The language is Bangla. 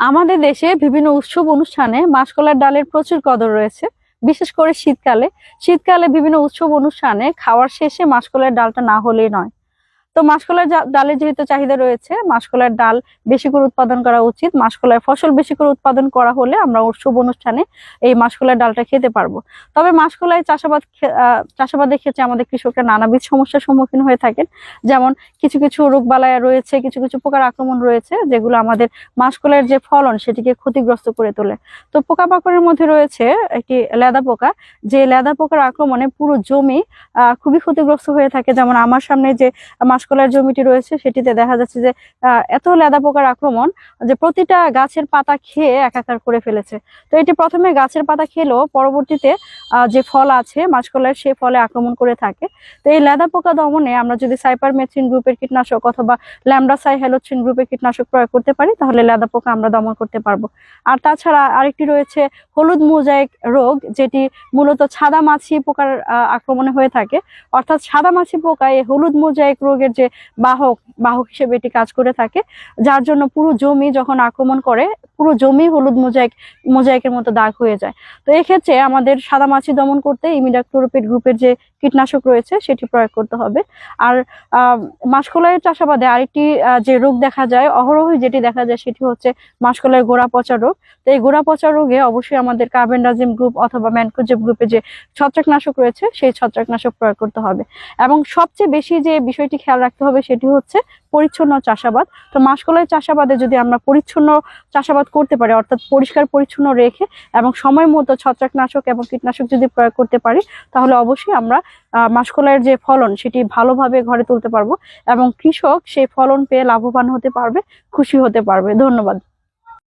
আমাদের দেশে বিভিন্ন উৎসব অনুষ্ঠানে মাসকলার ডালের প্রচুর কদর রয়েছে, বিশেষ করে শীতকালে। শীতকালে বিভিন্ন উৎসব অনুষ্ঠানে খাওয়ার শেষে মাসকলার ডালটা না হলেই নয়। তো মাসকলার ডালের যেহেতু চাহিদা রয়েছে, মাসকলার ডাল বেশি করে উৎপাদন করা উচিত। মাসকলার ফসল বেশি করে উৎপাদন করা হলে আমরা উৎসব অনুষ্ঠানে এই মাসকলার ডালটা খেতে পারব। তবে মাসকলাই চাষাবাদ চাষাবাদের ক্ষেত্রে আমাদের কৃষকরা নানাবিধ সমস্যার সম্মুখীন হয়ে থাকেন। যেমন কিছু কিছু রোগবালাই রয়েছে, কিছু কিছু পোকার আক্রমণ রয়েছে, যেগুলো আমাদের মাসকলাইয়ের যে ফলন সেটিকে ক্ষতিগ্রস্ত করে তোলে। তো পোকামাকড়ের মধ্যে রয়েছে একটি লেদা পোকা। যে লেদা পোকার আক্রমণে পুরো জমি খুবই ক্ষতিগ্রস্ত হয়ে থাকে। যেমন আমার সামনে যে মাসকলাইয়ের জমিটি রয়েছে, সেটিতে দেখা যাচ্ছে যে এত লেদা পোকার আক্রমণ যে প্রতিটা গাছের পাতা খেয়ে একাকার করে ফেলেছে। তো এটি প্রথমে গাছের পাতা খেলেও পরবর্তীতে যে ফল আছে মাসকলাইয়ের সেই ফলে আক্রমণ করে থাকে। তো এই লেদা পোকা দমনে আমরা যদি সাইপারমেথ্রিন গ্রুপের কীটনাশক অথবা ল্যামডাসাই হ্যালোথ্রিন গ্রুপের কীটনাশক প্রয়োগ করতে পারি, তাহলে লেদা পোকা আমরা দমন করতে পারব। আর তাছাড়া আরেকটি রয়েছে হলুদ মোজাইক রোগ, যেটি মূলত সাদা মাছি পোকার আক্রমণে হয়ে থাকে। অর্থাৎ সাদা মাছি পোকা এই হলুদ মোজাইক রোগের যে বাহক বাহক হিসেবে এটি কাজ করে থাকে, যার জন্য পুরো জমি যখন আক্রমণ করে পুরো জমি হলুদ মোজাইক, মোজাইকের মতো দাগ হয়ে যায়। তো এক্ষেত্রে আমাদের সাদা মাছি দমন করতে ইমিডাক্লোরোপিড গ্রুপের যে কীটনাশক রয়েছে, সেটি প্রয়োগ করতে হবে। আর মাসকলাইয়ের চাষাবাদে আরেকটি যে রোগ দেখা যায় অহরহই যেটি দেখা যায়, সেটি হচ্ছে মাসকলাইয়ের গোড়া পচা রোগ। তো এই গোড়া পচা রোগে অবশ্যই আমাদের কার্বেন্ডাজিম গ্রুপ অথবা ম্যানকোজেব গ্রুপে যে ছত্রাকনাশক রয়েছে, সেই ছত্রাকনাশক প্রয়োগ করতে হবে। এবং সবচেয়ে বেশি যে বিষয়টি খেয়াল রাখতে হবে, সেটি হচ্ছে পরিচ্ছন্ন চাষাবাদ। তো মাসকলাই চাষাবাদে যদি আমরা পরিচ্ছন্ন চাষাবাদ করতে পারি, অর্থাৎ পরিষ্কার পরিচ্ছন্ন রেখে এবং সময় মতো ছত্রাকনাশক এবং কীটনাশক যদি প্রয়োগ করতে পারি, তাহলে অবশ্যই আমরা মাসকলাইয়ের যে ফলন, সেটি ভালোভাবে ঘরে তুলতে পারব এবং কৃষক সেই ফলন পেয়ে লাভবান হতে পারবে, খুশি হতে পারবে। ধন্যবাদ।